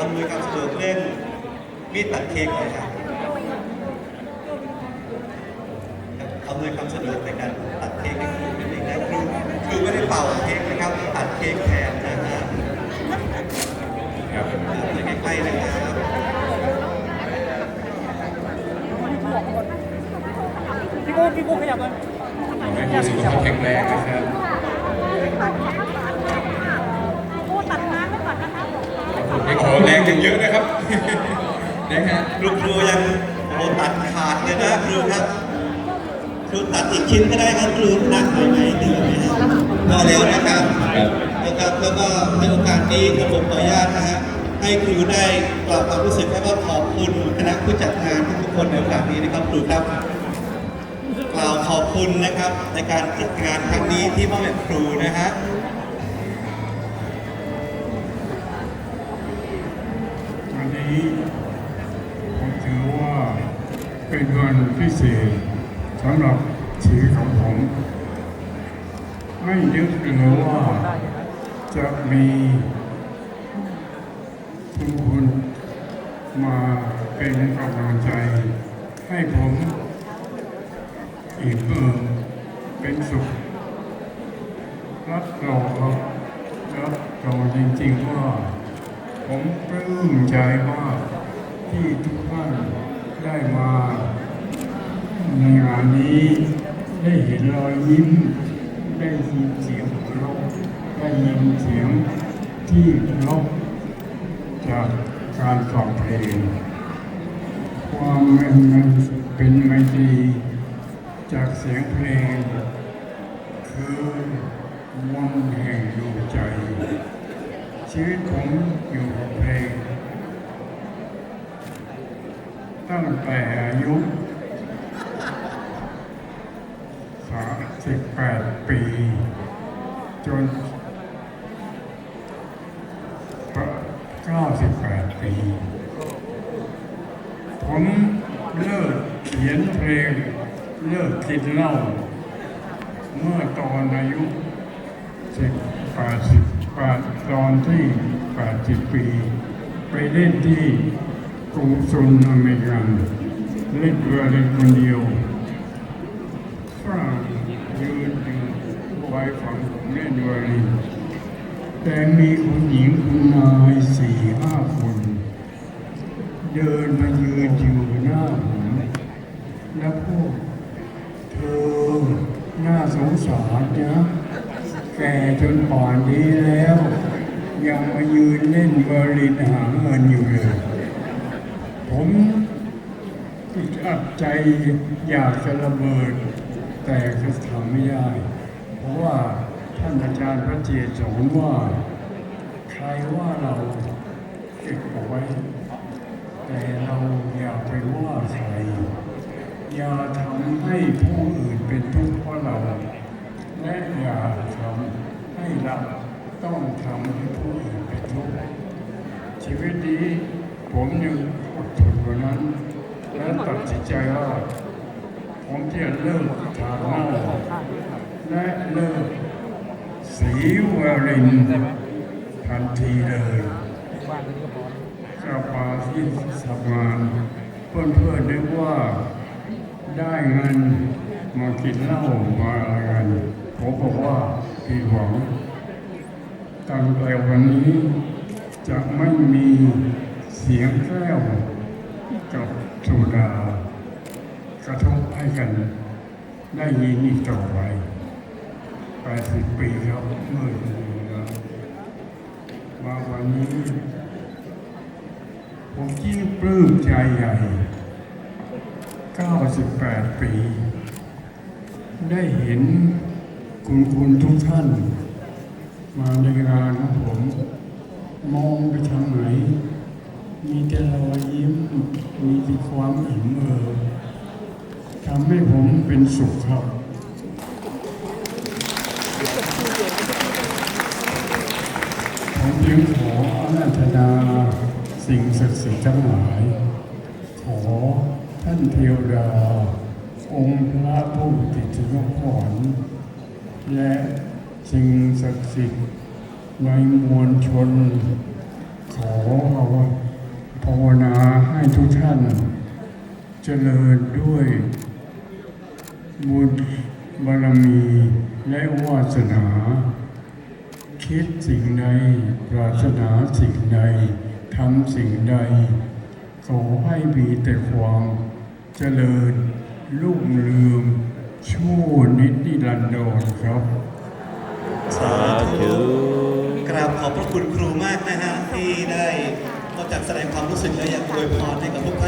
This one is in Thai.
อำนวยความสะดวกเรื่องมีดตัดเค้กหน่อยครับอำนวยความสะดวกในการตัดเค้กให้ครูนิดนึงนะครูครูไม่ได้เป่าเค้กนะครับตัดเค้กแทนนะฮะครับจะใกล้ๆนะครับพี่โก้พี่โก้ขยับมาขอให้ผู้สุขภาพแข็งแรงนะครับ พูดตัดน้ำไว้ก่อนนะคะ ไม่ข อย่างเยอะนะครับ นะฮะครูครูยังโอ้ตัดขาดเลยนะครูครับ ครูตัดอีกชิ้นก็ได้ครับครูนักไปไหมเหนื่อยไหมครับพอแล้วนะครับครับ นะครับแล้วก็ในโอกาสนี้กระผมขออนุญาตนะฮะให้ครูได้กล่าวความรู้สึกและก็ขอบคุณคณะผู้จัดงานทุกๆคนในโอกาสนี้นะครับครูครับกล่าวขอบคุณนะครับในการจัดงานครั้งนี้ที่มอบให้ครูนะฮะ นี้ผมถือว่าเป็นวันพิเศษสำหรับชีวิตของผม ไม่นึกเลยว่าจะมีทุกคนมาเป็นกำลังใจ ให้ผมอีกเพิ่มเป็นสุขรับรองครับรับรองจริงๆว่า ผมปลื้มใจมากที่ทุกท่านได้มา ในงานนี้ได้เห็นรอยยิ้ม ได้ยินเสียงหัวเราะได้ยินเสียงที่เพราะจากการฟังเพลง ความเป็นเป็นไมตรีจากเสียงเพลง คือวันแห่งดวงใจ ชีวิตผมอยู่กับเพลง ตั้งแต่อายุ38ปี จน98ปี ผมเลิกเขียนเพลง เลิกกินเหล้าเมื่อตอนอายุสิบแปดสิบ ตอนที่แปดสิบปี ไปเล่นที่กรุงซุนอเมริกัน เล่นเรือเล่นคนเดียวฝรั่งยืนอยู่ไว้ฝั่งผมเล่นเรือลินแต่มีคุณหญิงคุณนายสี่ห้าคน เดินมายืนอยู่หน้าผมแล้วพูดเธอหน่าสงสารนะ แก่จนป่านนี้แล้ว ยังมายืนเล่นบริหาเงินอยู่เลย ผมอึดอัดใจอยากจะระเบิด แต่ก็ทำไม่ได้ เพราะว่าท่านอาจารย์พระเจตสอนว่า ใครว่าเราเก็บเอาไว้ แต่เราอย่าไปว่าใครอย่าทำให้ผู้อื่นเป็นทุกข์เพราะเรา และอย่าทำให้เราต้องทำให้ผู้อื่นเป็นทุกข์ชีวิตนี้ผมยังอดทนกว่านั้น และตัดสินใจว่า ผมจะเลิกทานเหล้าและเลิกสีวารินทันทีเลยบ้านนี้ก็พอกลับมาที่ทำงานเพื่อนๆนึกว่าได้เงินมากินเหล้ามาอะไรกัน ผมบอกว่าผิดหวังตั้งแต่วันนี้จะไม่มีเสียงแก้วกับสุดากระทบให้กันได้ยินอีกต่อไป80ปีครับเมื่อมาวันนี้ ผมยิ่งปลื้มใจใหญ่ 98 ปี ได้เห็น คุณคุณทุกท่าน มาในงานของผม มองไปทางไหน มีแต่รอยยิ้ม มีแต่ความอิ่มเอิบทำให้ผมเป็นสุขครับผมจึงขออาราธนาสิ่งศักดิ์สิทธิ์ทั้งหลาย ขอท่านเทวดาองค์พระผู้ติดยกขอน และสิ่งศักดิ์สิทธิ์ในมวลชน ขอภาวนาให้ทุกท่าน เจริญด้วยบุญบารมีและวาสนา คิดสิ่งใดปรารถนาสิ่งใดทำสิ่งใด ขอให้มีแต่ความเจริญรุ่งเรือง ชั่วนิดนิรันดรครับ สาธุกราบขอบพระคุณครูมากนะฮะที่ได้นอกจากแสดงความรู้สึกแล้วยังอวยพรให้กับทุกท่าน